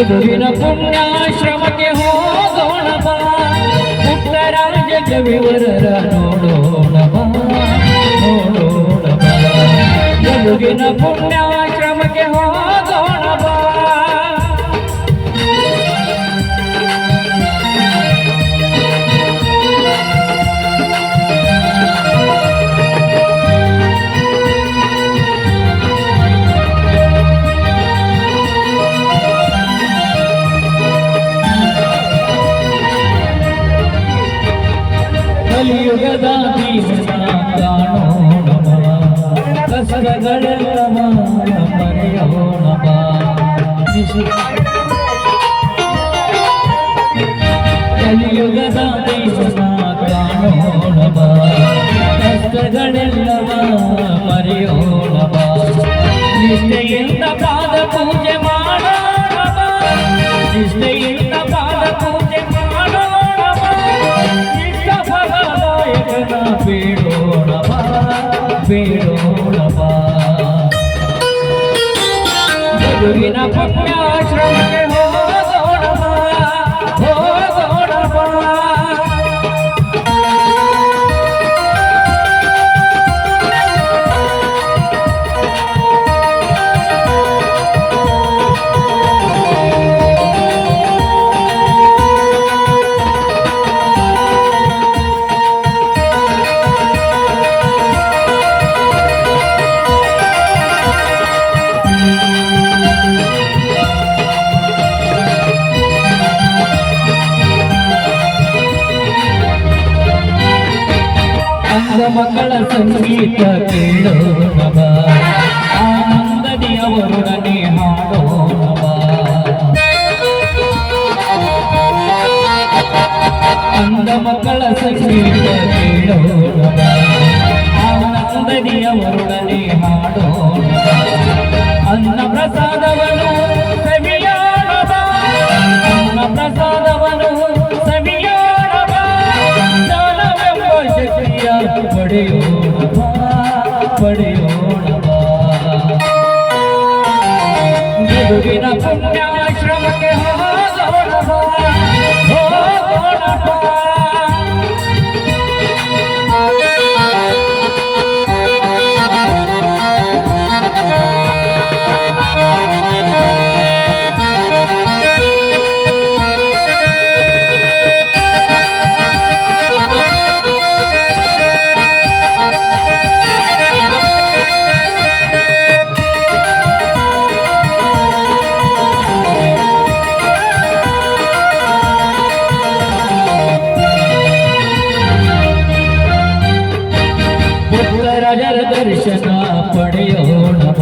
ಗದುವಿನ ಪುಣ್ಯಾಶ್ರಮಕ್ಕೆ ಹೋಗೋಣ ಬಾ ಪುಟ್ಟರಾಜ ಕವಿವರರ ನೋಡೋಣ ಬಾ ನೋಡೋಣ ಬಾ ಗದುವಿನ ಪುಣ್ಯಾಶ್ರಮಕ್ಕೆ ಹೋಗೋಣ ಕಲಿಯುಗದ ಭೀಮನ ಕಾಣೋಣ ಬಾ. ಕಸರಗಳೆಲ್ಲ विना पप्प्या श्रम ಮಕ್ಕಳ ಸಂಗೀತ ಕೇಳೋಣವ ಬಾ. ಆನಂದದಿ ಅವರೊಡನೆ ಹಾಡೋಣ ಬಾ. ಅಂದ ಮಕ್ಕಳ ಸಂಗೀತ ಕೇಳೋಣವ ಬಾ. ಆನಂದದಿ ಅವರೊಡನೆ ಹಾಡೋಣ. ಅನ್ನ ಪ್ರಸಾದವನು પડ્યો પડ્યો ದರ್ಶನ ಪಡೆಯೋಣವ.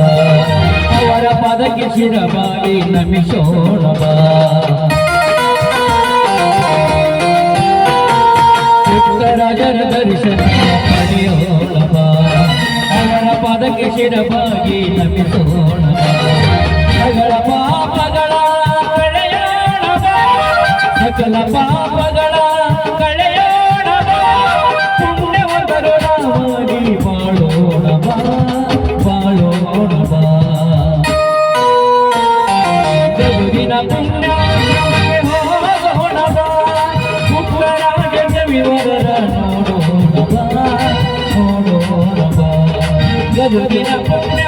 ಅವರ ಪದಕ್ಕೆ ಶಿರಬಾಗಿ ನಮಿಸೋಣವ. ರಾಜರ ದರ್ಶನ ಪಡೆಯೋಣವ. ಅವರ ಪದಕ್ಕೆ ಶಿರಬಾಗಿ ನಮಿಸೋಣ ಬಾ ಸಕಲ ಪಾಪಗಳ ಸಕಲ ಪಾಪಗಳ Thank you.